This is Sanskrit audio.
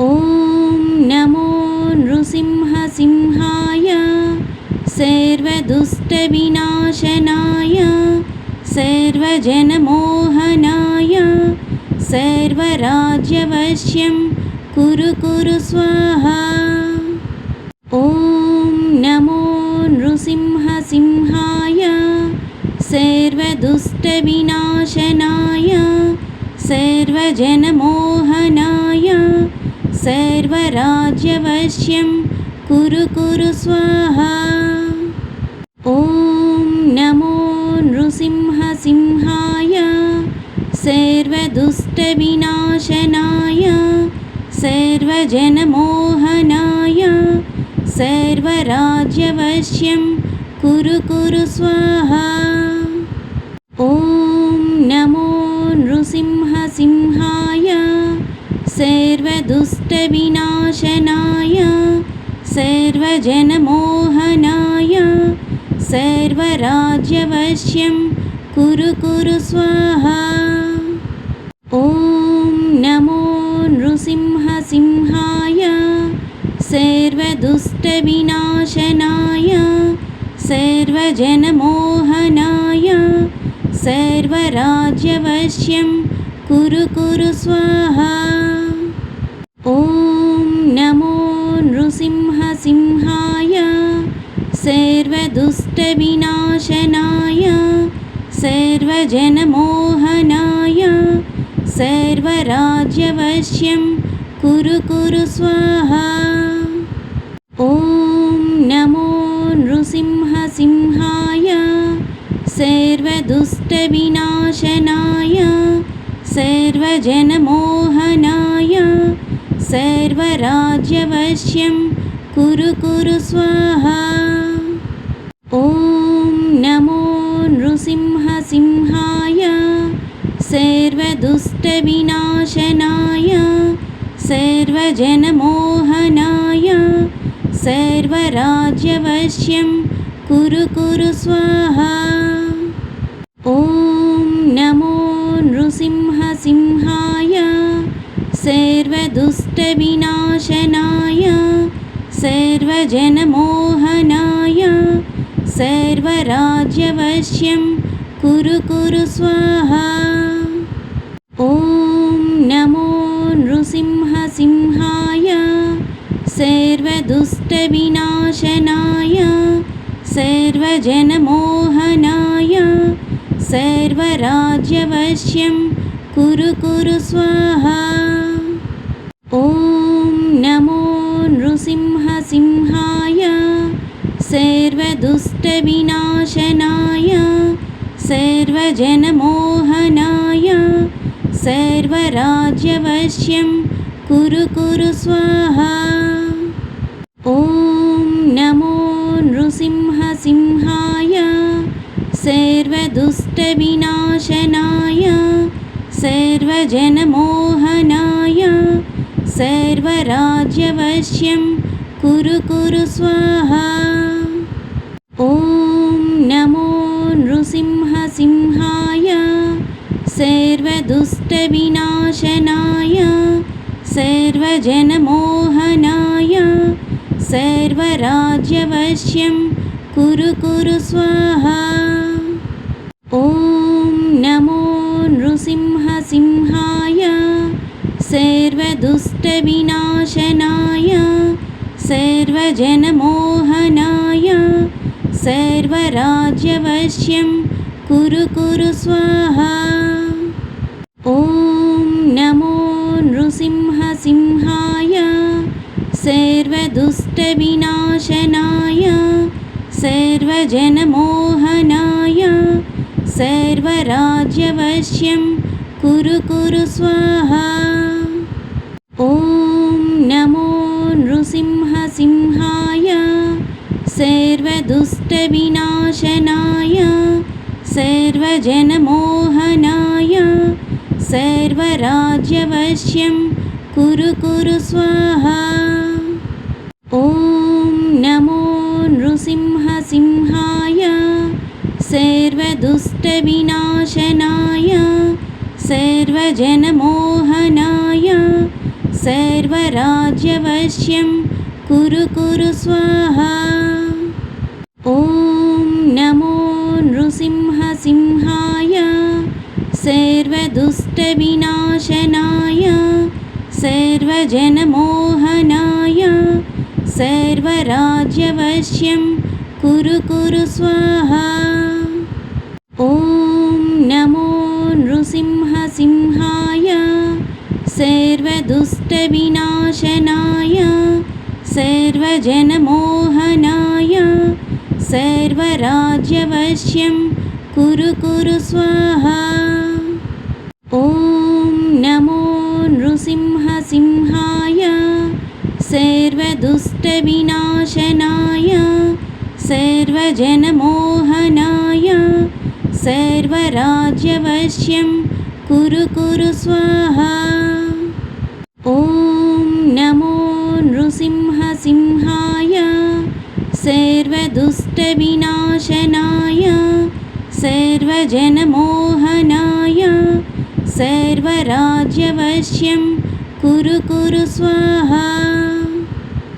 ॐ नमो नृसिंहसिंहाय सर्वदुष्टविनाशनाय सर्वजनमोहनाय सर्वराज्यवश्यं कुरु कुरु स्वाहा। ॐ नमो नृसिंहसिंहाय सर्वदुष्टविनाशनाय सर्वजनमोहनाय सर्वराज्यवश्यं कुरु कुरु स्वाहा। ॐ नमो नृसिंहसिंहाय सर्वदुष्टविनाशनाय सर्वजनमोहनाय सर्वराज्यवश्यं कुरु कुरु स्वाहा। ॐ सर्वदुष्टविनाशनाय सर्वजनमोहनाय सर्वराज्यवश्यं कुरु कुरु स्वाहा। ॐ नमो नृसिंहसिंहाय सर्वदुष्टविनाशनाय सर्वजनमोहनाय सर्वराज्यवश्यं कुरु कुरु स्वाहा सर्वदुष्टविनाशनाय सर्वजनमोहनाय सर्वराज्यवश्यं कुरु कुरु स्वाहा। ॐ नमो नृसिंहसिंहाय सर्वदुष्टविनाशनाय सर्वजनमोहनाय सर्वराज्यवश्यं कुरु कुरु स्वाहा ॐ नमो नृसिंहसिंहाय सर्वदुष्टविनाशनाय सर्वजनमोहनाय सर्वराज्यवश्यं कुरु कुरु स्वाहा। ॐ नमो नृसिंहसिंहाय सर्वदुष्टविनाशनाय सर्वजनमोहनाय सर्वराज्यवश्यं कुरु कुरु स्वाहा। ॐ नमो नृसिंहसिंहाय सर्वदुष्टविनाशनाय सर्वजनमोहनाय सर्वराज्यवश्यं कुरु कुरु स्वाहा। ॐ नमो नृसिंहसिंहाय सर्वदुष्टविनाशनाय सर्वजनमोहनाय सर्वराज्यवश्यं कुरु कुरु स्वाहा। ॐ नमो नृसिंहसिंहाय सर्वदुष्टविनाशनाय सर्वजनमोहनाय सर्वराज्यवश्यं कुरु कुरु स्वाहा ॐ नमो नृसिंहसिंहाय सर्वदुष्टविनाशनाय सर्वजनमोहनाय सर्वराज्यवश्यं कुरु कुरु स्वाहा। ॐ नमो नृसिंहसिंहाय सर्वदुष्टविनाशनाय सर्वजनमोहनाय सर्वराज्यवश्यं कुरु कुरु स्वाहा। ॐ नमो नृसिंहसिंहाय सर्वदुष्टविनाशनाय सर्वजनमोहनाय सर्वराज्यवश्यं कुरु कुरु स्वाहा। ॐ सर्वदुष्टविनाशनाय सर्वजनमोहनाय सर्वराज्यवश्यं कुरु कुरु स्वाहा। ॐ नमो नृसिंहसिंहाय सर्वदुष्टविनाशनाय सर्वजनमोहनाय सर्वराज्यवश्यं कुरु कुरु स्वाहा नृसिंहसिंहाय सर्वदुष्टविनाशनाय सर्वजनमोहनाय सर्वराज्यवश्यं कुरु कुरु स्वाहा। ॐ नमो नृसिंहसिंहाय सर्वदुष्टविनाशनाय सर्वजनमोहनाय सर्वराज्यवश्यं कुरु कुरु स्वाहा। ॐ नमो नृसिंहसिंहाय सर्वदुष्टविनाशनाय सर्वजनमोहनाय सर्वराज्यवश्यं कुरु कुरु स्वाहा। ॐ सर्वदुष्टविनाशनाय सर्वजनमोहनाय सर्वराज्यवश्यं कुरु कुरु स्वाहा